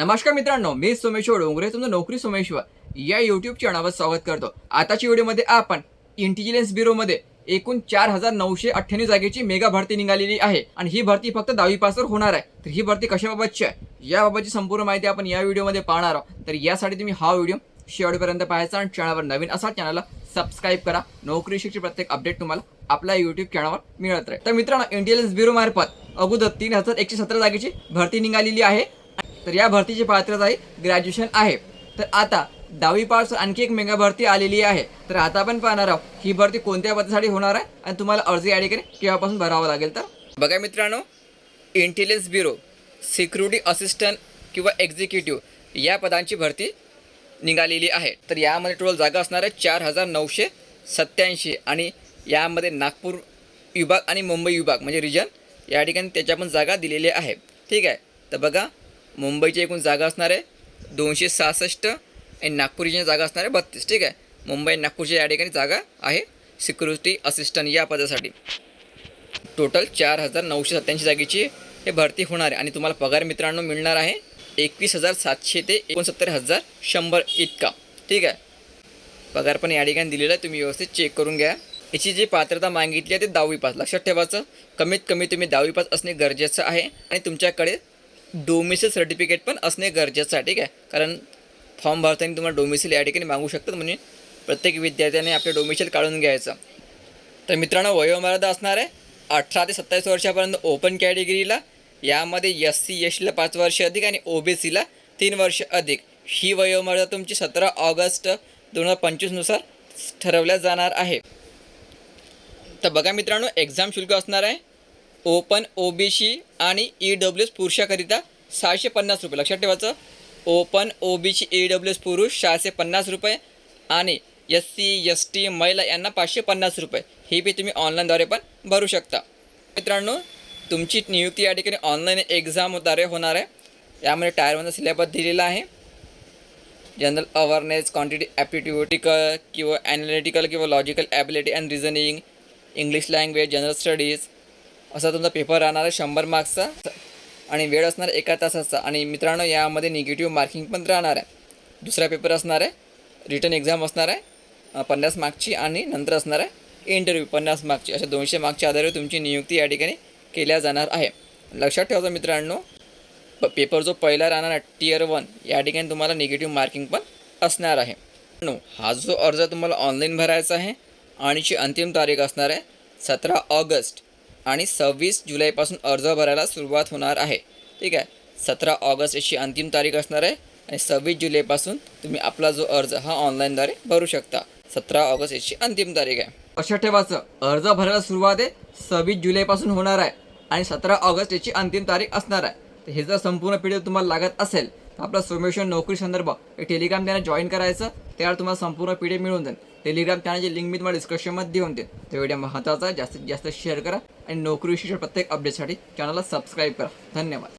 नमस्कार मित्रांनो मी सोमेश्वर डोंगरे तुमचं नोकरी सोमेश्वर. या युट्यूब चॅनलवर स्वागत करतो. आताच्या व्हिडिओमध्ये आपण इंटेलिजन्स ब्युरोमध्ये एकूण चार हजार नऊशे अठ्ठ्याण्णव जागेची मेगा भरती निघालेली आहे आणि ही भरती फक्त दहावी पासवर होणार आहे. तर ही भरती कशाबाबतची आहे? याबाबतची संपूर्ण माहिती आपण या व्हिडिओमध्ये पाहणार आहोत. तर यासाठी तुम्ही हा व्हिडिओ शेवटपर्यंत पाहायचा आणि चॅनलवर नवीन असा चॅनलला सबस्क्राईब करा. नोकरी शिक्षण प्रत्येक अपडेट तुम्हाला आपल्या युट्यूब चॅनलवर मिळत राहील. तर मित्रांनो इंटेलिजन्स ब्युरो मार्फत अगोदर तीन हजार एकशे सतरा जागेची भरती निघालेली आहे. तर या भरतीची पात्रता आहे ग्रॅज्युएशन आहे. तर आता दहावी पास आणखी एक मेगा भरती आलेली आहे. तर आता आपण पाहणार आहोत ही भरती कोणत्या पदासाठी होणार आहे आणि तुम्हाला अर्ज या ठिकाणी केव्हापासून भरावा लागेल तर? बघा मित्रांनो इंटेलिजन्स ब्युरो सिक्युरिटी असिस्टंट किंवा एक्झिक्युटिव्ह या पदांची भरती निघालेली आहे. तर यामध्ये टोटल जागा असणार आहे चार हजार नऊशे सत्याऐंशी आणि यामध्ये नागपूर विभाग आणि मुंबई विभाग म्हणजे रिजन या ठिकाणी त्याच्या पण जागा दिलेल्या आहे ठीक आहे? तर बघा मुंबईची एकूण जागा असणार आहे दोनशे सहासष्ट आणि नागपूरची जागा असणार आहे बत्तीस ठीक आहे? मुंबई आणि नागपूरची या ठिकाणी जागा आहे सिक्युरिटी असिस्टंट या पदासाठी. टोटल चार हजार नऊशे सत्त्याऐंशी जागेची हे भरती होणार आहे आणि तुम्हाला पगार मित्रांनो मिळणार आहे एकवीस हजार सातशे ते एकोणसत्तर हजार शंभर इतका ठीक आहे? पगार पण या ठिकाणी दिलेला आहे तुम्ही व्यवस्थित चेक करून घ्या. याची जी पात्रता मागितली आहे ते दहावी पास लक्षात ठेवायचं. कमीत कमी तुम्ही दहावी पास असणे गरजेचं आहे आणि तुमच्याकडे डोमिसिल सर्टिफिकेट पण असणे गरजेचं आहे ठीक आहे? कारण फॉर्म भरताना तुम्हाला डोमिसिल या ठिकाणी मागू शकतात म्हणजे प्रत्येक विद्यार्थ्याने आपलं डोमिसिल काढून घ्यायचं. तर मित्रांनो वयोमर्यादा असणार आहे अठरा ते सत्तावीस वर्षापर्यंत ओपन कॅटेगरीला यामध्ये एस सी एस टीला पाच वर्ष अधिक आणि ओ बी सीला तीन वर्ष अधिक. ही वयोमर्यादा तुमची सतरा ऑगस्ट दोन हजार पंचवीसनुसार ठरवल्या जाणार आहे. तर बघा मित्रांनो एक्झाम शुल्क असणार आहे ओपन ओ बी सी आणि ई डब्ल्यू एस पुरुषाकरिता सहाशे पन्नास रुपये. लक्षात ठेवायचं. Open O B C E W S पुरुष सहाशे पन्नास रुपये आणि एस सी एस टी महिला यांना पाचशे पन्नास रुपये. ही बी तुम्ही ऑनलाईनद्वारे पण भरू शकता. मित्रांनो तुमची नियुक्ती या ठिकाणी ऑनलाईन एक्झामद्वारे होणार आहे. यामध्ये टायर सिलेबस दिलेला आहे. जनरल अवेअरनेस क्वांटिटी ॲप्टिट्यूटिकल किंवा ॲनालिटिकल किंवा logical ability and reasoning English language general studies असा तुमचा पेपर राहणार आहे शंभर मार्क्सचा आणि वेळ असणार एका तासाचा. आणि मित्रांनो यामध्ये निगेटिव्ह मार्किंग पण राहणार आहे. दुसरा पेपर असणार आहे रिटर्न एक्झाम असणार आहे पन्नास मार्कची आणि नंतर असणार आहे इंटरव्ह्यू पन्नास मार्कची अशा दोनशे मार्कच्या आधारे तुमची नियुक्ती या ठिकाणी केल्या जाणार आहे. लक्षात ठेवा मित्रांनो प पेपर जो पहिला राहणार आहे टीयर वन या ठिकाणी तुम्हाला निगेटिव्ह मार्किंग पण असणार आहे. नो हा जो अर्ज तुम्हाला ऑनलाईन भरायचा आहे आणि ची अंतिम तारीख असणार आहे सतरा ऑगस्ट. आणि सव्वीस जुलैपासून अर्ज भरायला सुरुवात होणार आहे. ठीक आहे? सतरा ऑगस्ट याची अंतिम तारीख असणार आहे आणि सव्वीस जुलैपासून तुम्ही आपला जो अर्ज हा ऑनलाईनद्वारे भरू शकता. सतरा ऑगस्ट याची अंतिम तारीख आहे. लक्षात ठेवायचं अर्ज भरायला सुरुवात आहे सव्वीस जुलैपासून होणार आहे आणि सतरा ऑगस्ट याची अंतिम तारीख असणार आहे. तर हे जर संपूर्ण पिढी तुम्हाला लागत असेल तर आपला सोमेशन नोकरी संदर्भ एक टेलिग्राम त्यांना जॉईन करायचं त्यावर तुम्हाला संपूर्ण पिढी मिळून जाईल. टेलिग्राम चॅनलची लिंक मी तुम्हाला डिस्क्रिप्शनमध्ये देऊन देईन. तो व्हिडिओ महत्त्वाचा जास्तीत जास्त शेअर करा आणि नोकरी प्रत्येक अपडेटसाठी चॅनलला सबस्क्राईब करा. धन्यवाद.